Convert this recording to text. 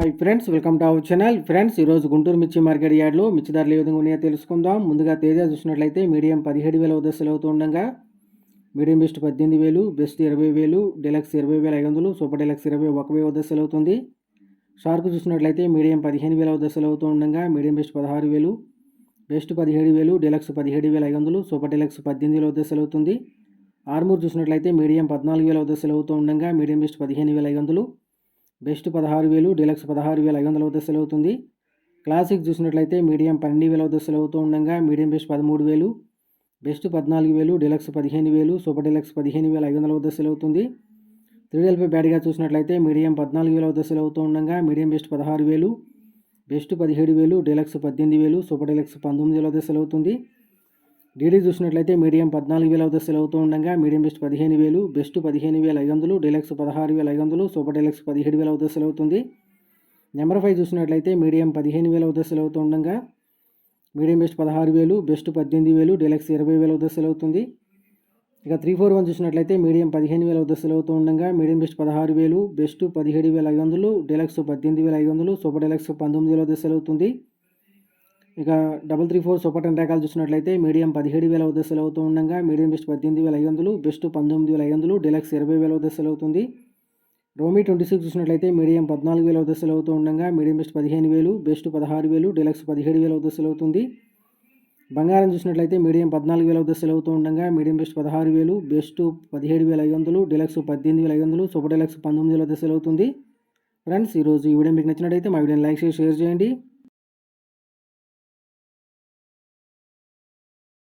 Hi friends welcome to our channel. Friends ఈరోజు గుంటూరు మిర్చి market యార్డ్లో మిర్చి ధరలు ఏ విధంగా ఉన్నాయో తెలుసుకుందాం. ముందుగా తేజ చూసినట్లయితే మీడియం పదిహేడు వేల దశలు అవుతుండగా మీడియం బెస్ట్ పద్దెనిమిది వేలు బెస్ట్ ఇరవై వేలు డెలక్స్ ఇరవై వేల ఐదు వందలు సూపర్ డెలక్స్ ఇరవై ఒక వేల దశలు అవుతుంది. షార్క్ చూసినట్లయితే మీడియం పదిహేను వేల దశలు అవుతూ ఉండగా మీడియం బెస్ట్ పదహారు వేలు బెస్ట్ పదిహేడు వేలు డెలక్స్ పదిహేడు వేల ఐదు వందలు సూపర్ డెలక్స్ పద్దెనిమిది వేల దశలు అవుతుంది. ఆర్మూర్ చూసినట్లయితే మీడియం పద్నాలుగు వేల దశలు అవుతూ ఉండగా మీడియం బెస్ట్ పదిహేను వేల ఐదు వందలు బెస్ట్ పదహారు వేలు డీలక్స్ పదహారు వేల ఐదు వందల దశలు అవుతుంది క్లాసిక్ చూసినట్లయితే మీడియం పన్నెండు వేల దశలు అవుతూ ఉండగా మీడియం బెస్ట్ పదమూడు వేలు బెస్ట్ పద్నాలుగు వేలు డీలక్స్ పదిహేను వేలు సూపర్ డీలక్స్ పదిహేను వేల ఐదు వందల దశలు అవుతుంది త్రీ బ్యాడ్గా చూసినట్లయితే మీడియం పద్నాలుగు వేల దశలు అవుతూ ఉండగా మీడియం బెస్ట్ పదహారు వేలు బెస్ట్ పదిహేడు వేలు డీలక్స్ పద్దెనిమిది వేలు సూపర్ డీలక్స్ పంతొమ్మిది వేల దశలు అవుతుంది డీడీ చూసినట్లయితే మీడియం పద్నాలుగు వేల దశలు అవుతూ ఉండగా మీడియం బెస్ట్ పదిహేను వేలు బెస్ట్ పదిహేను వేల ఐదు వందలు డీలక్స్ పదహారు వేల ఐదు వందలు సూపర్ డీలక్స్ పదిహేడు వేల దశలు అవుతుంది నెంబర్ ఫైవ్ చూసినట్లయితే మీడియం పదిహేను వేల దశలు అవుతూ ఉండగా మీడియం బెస్ట్ పదహారు వేలు బెస్ట్ పద్దెనిమిది వేలు డీలక్స్ ఇరవై వేల దశలు అవుతుంది ఇక త్రీ ఫోర్ వన్ చూసినట్లయితే మీడియం పదిహేను వేల దశలు అవుతూ ఉండగా మీడియం బెస్ట్ పదహారు వేలు బెస్ట్ పదిహేడు వేల ఐదు వందలు డీలక్స్ పద్దెనిమిది వేల ఐదు వందలు సూపర్ డెలక్స్ పంతొమ్మిది వేల దశలు అవుతుంది ఇక double three four super ten రకాలు చూసినట్లయితే మీడియం పదిహేడు వేల దశలు అవుతూ ఉండగా మీడియం బెస్ట్ పద్దెనిమిది వేల ఐదు వందలు బెస్ట్ పంతొమ్మిది వేల ఐదు వందలు డెలక్స్ ఇరవై వేల దశలు అవుతుంది. రోమీ ట్వంటీ సిక్స్ చూసినట్లయితే మీడియం పద్నాలుగు వేల దశలు అవుతూ ఉండగా మీడియం బెస్ట్ పదిహేను వేలు బెస్ట్ పదహారు వేలు డీలక్స్ పదిహేడు వేల ఉద్దేశాలు అవుతుంది. బంగారం చూసినట్లయితే మీడియం పద్నాలుగు వేల దశలు అవుతూ ఉండగా మీడియం బెస్ట్ పదహారు వేలు బెస్ట్ పదిహేడు వేల ఐదు వందలు డిలక్స్ పద్దెనిమిది వేల ఐదు వందలు సూపర్ డెలక్స్ పంతొమ్మిది వేల దశలు అవుతుంది. ఫ్రెండ్స్ ఈరోజు ఈ వీడియో మీకు నచ్చినట్లయితే మా వీడియోని లైక్ చేసి షేర్ చేయండి.